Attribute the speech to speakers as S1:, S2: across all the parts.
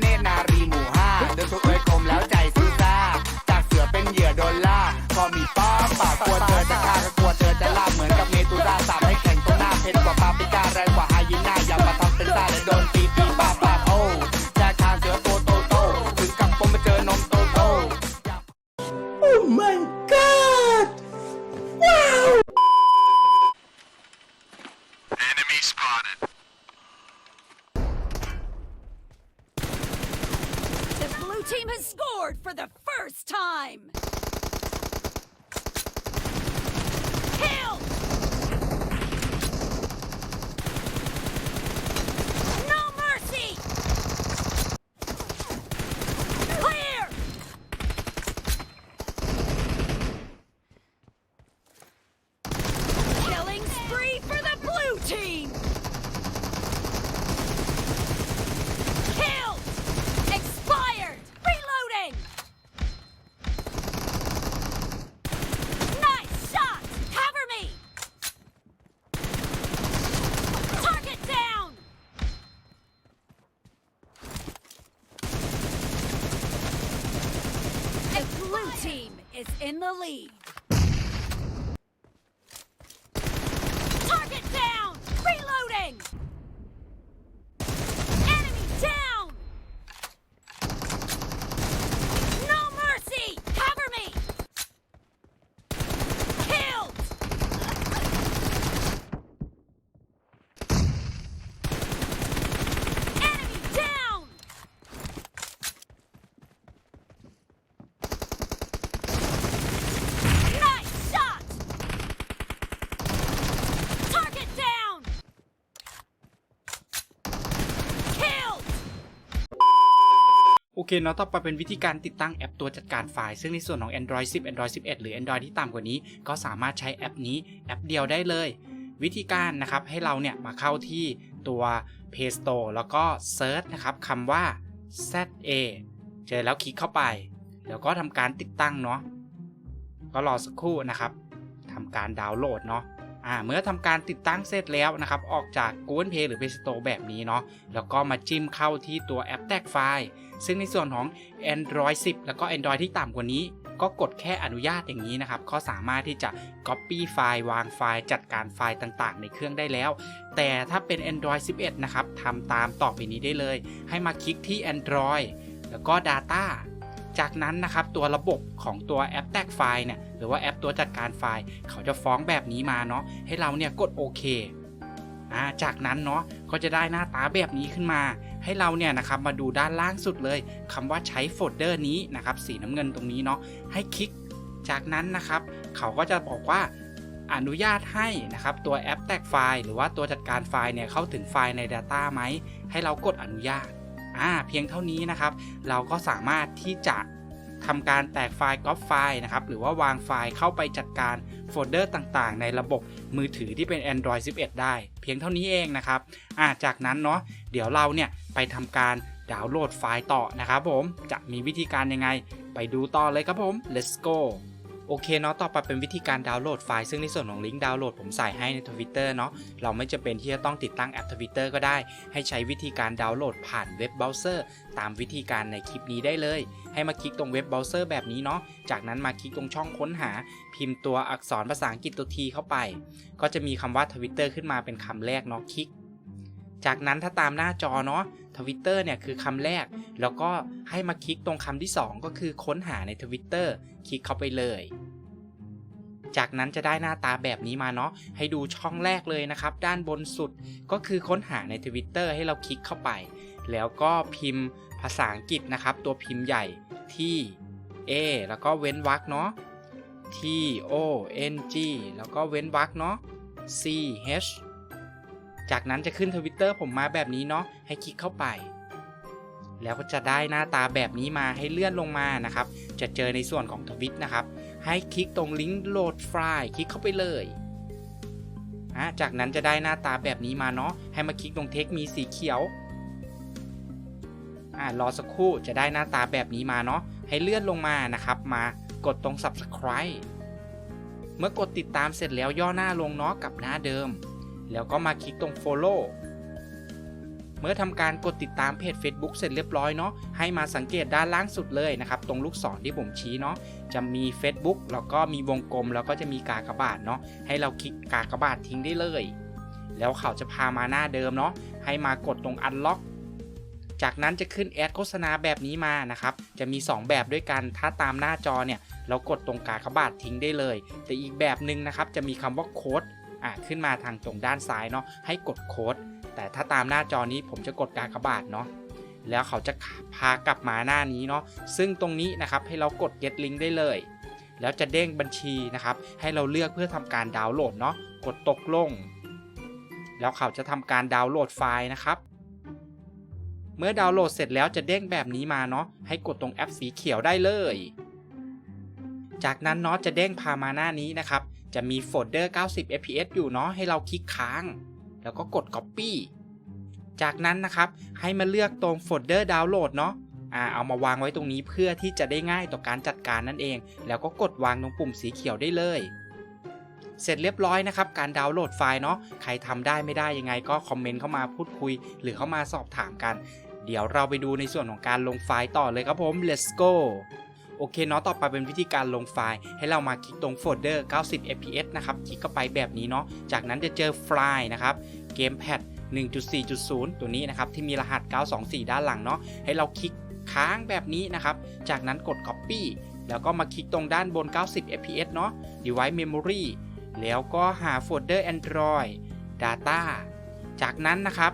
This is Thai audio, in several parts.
S1: เน
S2: time! Is in the lead.
S3: เคเนาะต่อไปเป็นวิธีการติดตั้งแอปตัวจัดการไฟล์ซึ่งในส่วนของ Android 10 Android 11 หรือ Android ที่ต่ำกว่านี้ ก็สามารถใช้แอปนี้แอปเดียวได้เลย วิธีการนะครับให้เราเนี่ยมาเข้าที่ตัว Play Store แล้วก็เซิร์ชนะครับคำว่า ZA เจอแล้วคลิกเข้าไป แล้วก็ทำการติดตั้งเนาะก็รอสักครู่นะครับทำการดาวน์โหลดเนาะ อ่าเมื่อทำการติดตั้งเสร็จแล้วนะครับ ออกจาก Google Play หรือ Play Store แบบนี้เนาะแล้วก็มาจิ้มเข้าที่ตัวแอปแตกไฟล์ซึ่งในส่วนของ Android 10 แล้วก็ Android ที่ต่ำกว่านี้ก็กดแค่อนุญาตอย่างนี้นะครับ ก็สามารถที่จะ Copy ไฟล์วางไฟล์จัดการไฟล์ต่างๆ ในเครื่องได้แล้ว แต่ถ้าเป็น Android 11 นะครับทำตามต่อไปนี้ได้เลย ให้มาคลิกที่ Android แล้วก็ Data จากนั้นนะครับตัวระบบของตัวแอปแตกไฟล์เนี่ยหรือว่าแอปตัวจัดการไฟล์ เขาจะฟ้องแบบนี้มาเนาะให้เราเนี่ยกดโอเคอ่าจากนั้นเนาะก็จะได้หน้าตาแบบนี้ขึ้นมา ให้เราเนี่ยนะครับมาดูด้านล่างสุดเลยคำว่าใช้โฟลเดอร์นี้นะครับสีน้ำเงินตรงนี้เนาะให้คลิก จากนั้นนะครับ เขาก็จะบอกว่าอนุญาตให้นะครับตัวแอปแตกไฟล์ หรือว่าตัวจัดการไฟล์เนี่ยเข้าถึงไฟล์ใน Data ไหมให้เรากดอนุญาต อ่าเพียงเท่านี้นะครับ เราก็สามารถที่จะทำการแตกไฟล์ก๊อปไฟล์นะครับ หรือว่าวางไฟล์เข้าไปจัดการโฟลเดอร์ต่างๆ ในระบบมือถือที่เป็น Android 11 ได้ เพียงเท่านี้เองนะครับอ่าจากนั้นเนาะเดี๋ยวเราเนี่ยไปทำการดาวน์โหลดไฟล์ต่อนะครับผม จะมีวิธีการยังไง ไปดูต่อเลยครับผม let's go โอเคเนาะต่อไปเป็นวิธีการดาวน์โหลดไฟล์ซึ่งในส่วนของลิงก์ดาวน์โหลดผมใส่ให้ใน Twitter เนาะเราไม่จำเป็นที่จะต้องติดตั้งแอป Twitter ก็ได้ ให้ใช้วิธีการดาวน์โหลดผ่านเว็บเบราว์เซอร์ตามวิธีการในคลิปนี้ได้เลย ให้มาคลิกตรงเว็บเบราว์เซอร์แบบนี้เนาะจากนั้นมาคลิกตรงช่องค้นหา พิมพ์ตัวอักษรภาษาอังกฤษตัวทีเข้าไป ก็จะมีคำว่า Twitter ขึ้นมาเป็นคำแรกเนาะคลิกจากนั้นถ้าตามหน้าจอเนาะทวิตเตอร์เนี่ยคือคำแรก แล้วก็ให้มาคลิกตรงคำที่ 2 ก็คือค้นหาในทวิตเตอร์ คลิกเข้าไปเลย จากนั้นจะได้หน้าตาแบบนี้มาเนาะ ให้ดูช่องแรกเลยนะครับ ด้านบนสุดก็คือค้นหาในทวิตเตอร์ให้เราคลิกเข้าไป แล้วก็พิมพ์ภาษาอังกฤษนะครับ ตัวพิมพ์ใหญ่ที่ A แล้วก็เว้นวรรคเนาะ T O N G แล้วก็เว้นวรรคเนาะ C H จากนั้นจะขึ้นทวิตเตอร์ผมมาแบบนี้เนาะให้คลิกเข้าไป แล้วก็จะได้หน้าตาแบบนี้มาให้เลื่อนลงมานะครับ จะเจอในส่วนของทวิตนะครับ ให้คลิกตรงลิงก์โหลดไฟล์คลิกเข้าไปเลยอะจากนั้นจะได้หน้าตาแบบนี้มาเนาะ ให้มาคลิกตรงเทคมีสีเขียวอ่ารอสักครู่จะได้หน้าตาแบบนี้มาเนาะ ให้เลื่อนลงมานะครับ มากดตรง subscribe เมื่อกดติดตามเสร็จแล้วย่อหน้าลงเนาะกับหน้าเดิม แล้วก็มาคลิกตรง follow เมื่อทำการกดติดตามเพจ Facebook เสร็จเรียบร้อยเนาะให้มาสังเกตด้านล่างสุดเลยนะครับตรงลูกศรที่ผมชี้เนาะจะมี Facebook แล้วก็มีวงกลมแล้วก็จะมีกากบาทเนาะให้เราคลิกกากบาททิ้งได้เลย แล้วเขาจะพามาหน้าเดิมเนาะให้มากดตรง Unlock จากนั้นจะขึ้นแอดโฆษณาแบบนี้มานะครับ จะมี 2 แบบด้วยกัน ถ้าตามหน้าจอเนี่ย เรากดตรงกากบาททิ้งได้เลย แต่อีกแบบหนึ่งนะครับ จะมีคำว่าโค้ดอะขึ้นมาทางตรงด้านซ้ายเนาะ ให้กดโค้ด แต่ถ้าตามหน้าจอนี้ผมจะกดกากบาทเนาะแล้วเขาจะพากลับมาหน้านี้เนาะซึ่งตรงนี้นะครับให้เรากด get link ได้เลย แล้วจะเด้งบัญชีนะครับ ให้เราเลือกเพื่อทำการดาวน์โหลดเนาะกดตกลง แล้วเขาจะทำการดาวน์โหลดไฟล์นะครับ เมื่อดาวน์โหลดเสร็จแล้วจะเด้งแบบนี้มาเนาะให้กดตรงแอปสีเขียวได้เลย จากนั้นเนาะจะเด้งพามาหน้านี้นะครับจะมีโฟลเดอร์ 90 fps อยู่เนาะให้เราคลิกค้าง แล้วก็กด copy จากนั้นนะครับให้มาเลือกตรงโฟลเดอร์ดาวน์โหลดเนาะอ่าเอามาวางไว้ตรงนี้เพื่อที่จะได้ง่ายต่อการจัดการนั่นเอง แล้วก็กดวางตรงปุ่มสีเขียวได้เลย เสร็จเรียบร้อยนะครับ การดาวน์โหลดไฟล์เนาะใครทำได้ไม่ได้ยังไงก็คอมเมนต์เข้ามาพูดคุย หรือเข้ามาสอบถามกัน เดี๋ยวเราไปดูในส่วนของการลงไฟล์ต่อเลยครับผม let's go โอเคเนาะต่อไปเป็นวิธีการลงไฟล์ ให้เรามาคลิกตรงโฟลเดอร์ 90 fps นะครับคลิกเข้าไปแบบนี้เนาะจากนั้นจะเจอไฟล์นะครับ Gamepad 1.4.0 ตัวนี้นะครับที่มีรหัส 924 ด้านหลังเนาะให้เราคลิกค้างแบบนี้นะครับ จากนั้นกด Copy แล้วก็มาคลิกตรงด้านบน 90 fps เนาะ Device Memory แล้วก็หาโฟลเดอร์ Android Data จากนั้นนะครับ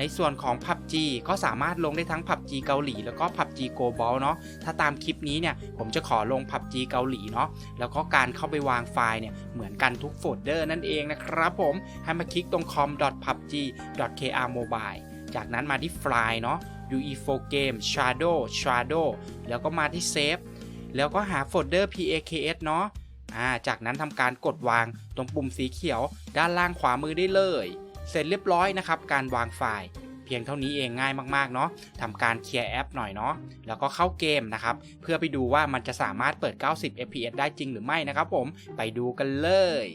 S3: ในส่วนของ PUBG ก็สามารถลงได้ทั้ง PUBG เกาหลีแล้วก็ PUBG Global เนาะถ้าตามคลิปนี้เนี่ยผมจะขอลง PUBG เกาหลีเนาะแล้วก็การเข้าไปวางไฟล์เนี่ยเหมือนกันทุกโฟลเดอร์นั่นเองนะครับผมให้มาคลิกตรง com.pubg.kr.mobile จากนั้นมาที่ไฟล์เนาะ UE4 Game Shadow Shadow แล้วก็มาที่ Save แล้วก็หาโฟลเดอร์ PAKS เนาะอ่าจากนั้นทำการกดวางตรงปุ่มสีเขียวด้านล่างขวามือได้เลย เสร็จเรียบร้อยนะครับ การวางไฟล์ เพียงเท่านี้เองง่ายมากๆเนาะทำการเคลียร์แอปหน่อยเนาะแล้วก็เข้าเกมนะครับ เพื่อไปดูว่ามันจะสามารถเปิด 90 fps ได้จริงหรือไม่นะครับผมไปดูกันเลย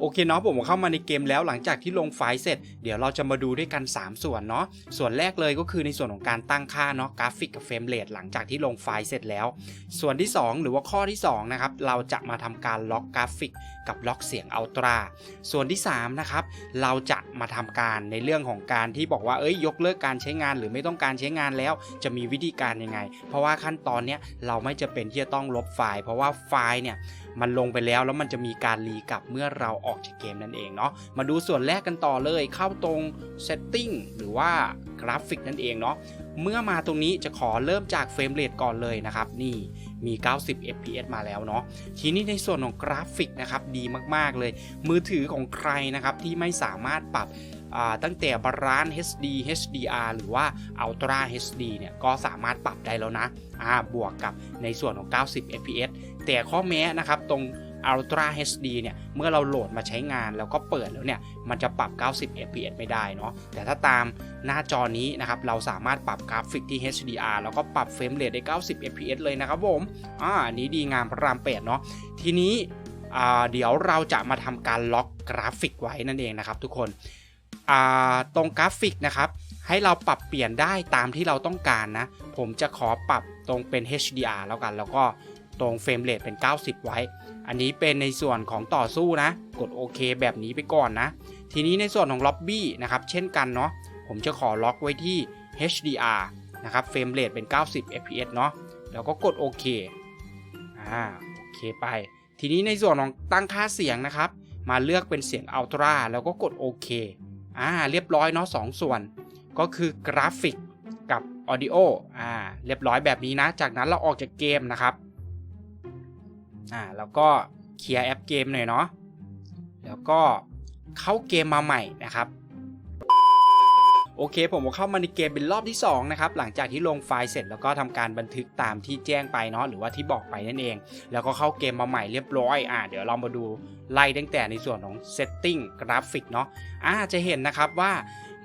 S3: โอเคเนาะผมเข้ามาในเกมแล้วหลังจากที่ลงไฟล์เสร็จ เดี๋ยวเราจะมาดูด้วยกัน 3 ส่วนเนาะส่วนแรกเลยก็คือในส่วนของการตั้งค่าเนาะกราฟิกกับเฟรมเรทหลังจากที่ลงไฟล์เสร็จแล้ว ส่วนที่ 2 หรือว่าข้อที่2นะครับเราจะมาทำการล็อกกราฟิกกับล็อกเสียงอัลตราส่วนที่3นะครับเราจะมาทำการในเรื่องของการที่บอกว่าเอ้ยยกเลิกการใช้งานหรือไม่ต้องการใช้งานแล้ว จะมีวิธีการยังไง เพราะว่าขั้นตอนเนี้ยเราไม่จะเป็นที่จะต้องลบไฟล์ เพราะว่าไฟล์เนี่ย มันลงไปแล้วแล้วมันจะมีการรีกลับเมื่อเราออกจากเกมนั่นเองเนาะมาดูส่วนแรกกันต่อเลยเข้าตรง setting หรือว่ากราฟิกนั่นเองเนาะเมื่อมาตรงนี้จะขอเริ่มจากเฟรมเรทก่อนเลยนะครับ นี่มี 90 fps มาแล้วเนาะทีนี้ในส่วนของกราฟิกนะครับดีมากๆเลย มือถือของใครนะครับที่ไม่สามารถปรับ ตั้งแต่บาลานซ์ HD HDR หรือว่า Ultra HD เนี่ยก็สามารถปรับได้แล้วนะบวกกับในส่วนของ 90 fps แต่ข้อแม้นะครับตรง Ultra HD เนี่ยเมื่อเราโหลดมาใช้งานแล้วก็เปิดแล้วเนี่ยมันจะปรับ 90 fps ไม่ได้เนาะแต่ถ้าตามหน้าจอนี้นะครับเราสามารถปรับกราฟิกที่ HDR แล้วก็ปรับเฟรมเรทได้ 90 fps เลยนะครับผมอ่าอันนี้ดีงามพระราม8เนาะทีนี้เดี๋ยวเราจะมาทำการล็อกกราฟิกไว้นั่นเองนะครับทุกคน ตรงกราฟิกนะครับ ให้เราปรับเปลี่ยนได้ตามที่เราต้องการนะ ผมจะขอปรับตรงเป็น HDR แล้วกัน แล้วก็ตรงเฟรมเรทเป็น 90 ไว้ อันนี้เป็นในส่วนของต่อสู้นะ กดโอเคแบบนี้ไปก่อนนะ ทีนี้ในส่วนของล็อบบี้นะครับ เช่นกันเนาะ ผมจะขอล็อกไว้ที่ HDR นะครับเฟรมเรทเป็น 90 fps เนาะ แล้วก็กดโอเค อ่า โอเคไป ทีนี้ในส่วนของตั้งค่าเสียงนะครับ มาเลือกเป็นเสียงอัลตร้าแล้วก็กดโอเค อ่าเรียบร้อยเนาะสองส่วน ก็คือกราฟิกกับออดิโออ่าเรียบร้อยแบบนี้นะ จากนั้นเราออกจากเกมนะครับอ่าแล้วก็เคลียร์แอปเกมหน่อยเนาะแล้วก็เข้าเกมมาใหม่นะครับ โอเค ผมก็เข้ามาในเกมเป็นรอบที่2นะครับหลังจากที่ลงไฟล์เสร็จแล้วก็ทำการบันทึกตามที่แจ้งไปเนาะหรือว่าที่บอกไปนั่นเอง แล้วก็เข้าเกมมาใหม่เรียบร้อยอ่าเดี๋ยวเรามาดูไล่ตั้งแต่ในส่วนของ setting กราฟิกเนาะอ่าจะเห็นนะครับว่า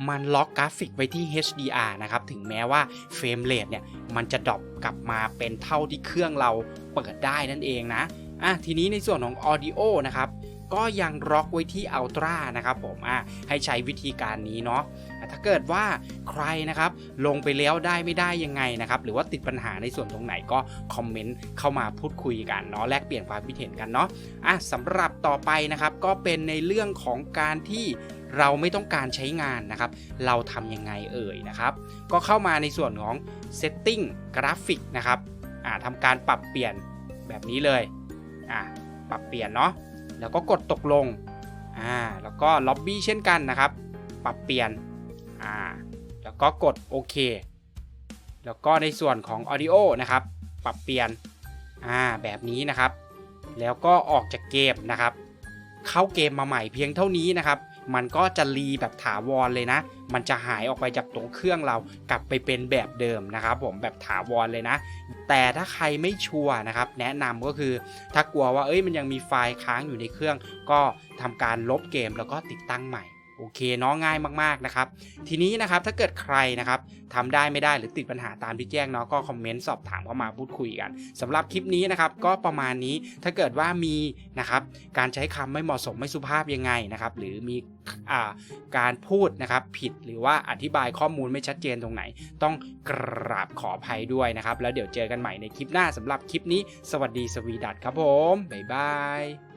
S3: มันล็อกกราฟิกไว้ที่ HDR นะครับ ถึงแม้ว่าเฟรมเรทเนี่ย มันจะดรอปกลับมาเป็นเท่าที่เครื่องเราเปิดได้นั่นเองนะ อะ ทีนี้ในส่วนของ Audio นะครับ ก็ยังล็อกไว้ที่ Ultra นะครับผม อะ ให้ใช้วิธีการนี้เนาะ ถ้าเกิดว่าใครนะครับลงไปแล้วได้ไม่ได้ยังไงนะครับหรือว่าติดปัญหาในส่วนตรงไหนก็คอมเมนต์เข้ามาพูดคุยกันเนาะแลกเปลี่ยนความคิดเห็นกันเนาะอะสำหรับต่อไปนะครับก็เป็นในเรื่องของการที่เราไม่ต้องการใช้งานนะครับ เราทำยังไงเอ่ยนะครับ ก็เข้ามาในส่วนของ setting กราฟิกนะครับอ่าทำการปรับเปลี่ยนแบบนี้เลยอ่าปรับเปลี่ยนเนาะ แล้วก็กดตกลงอ่าแล้วก็ล็อบบี้เช่นกันนะครับ ปรับเปลี่ยน อ่าแล้วก็กดโอเค แล้วก็ในส่วนของ Audio นะครับ ปรับเปลี่ยนอ่าแบบนี้นะครับ แล้วก็ออกจากเกมนะครับ เข้าเกมมาใหม่เพียงเท่านี้นะครับ มันก็จะรีแบบถาวรเลยนะ มันจะหายออกไปจากตรงเครื่องเรากลับไปเป็นแบบเดิมนะครับ ผมแบบถาวรเลยนะ แต่ถ้าใครไม่ชัวร์นะครับ แนะนำก็คือถ้ากลัวว่าเอ้ยมันยังมีไฟล์ค้างอยู่ในเครื่อง ก็ทำการลบเกมแล้วก็ติดตั้งใหม่ โอเคนาะง่ายมากๆนะครับ ทีนี้นะครับถ้าเกิดใครนะครับทำได้ไม่ได้หรือติดปัญหาตามที่แจ้งเนาะก็คอมเมนต์สอบถามเข้ามาพูดคุยกันสำหรับคลิปนี้นะครับก็ประมาณนี้ถ้าเกิดว่ามีนะครับการใช้คำไม่เหมาะสมไม่สุภาพยังไงนะครับหรือมีอการพูดนะครับผิดหรือว่าอธิบายข้อมูลไม่ชัดเจนตรงไหน ต้องกราบขออภัยด้วยนะครับ แล้วเดี๋ยวเจอกันใหม่ในคลิปหน้าสำหรับคลิปนี้ สวัสดีสวีดัตครับผม บ๊ายบาย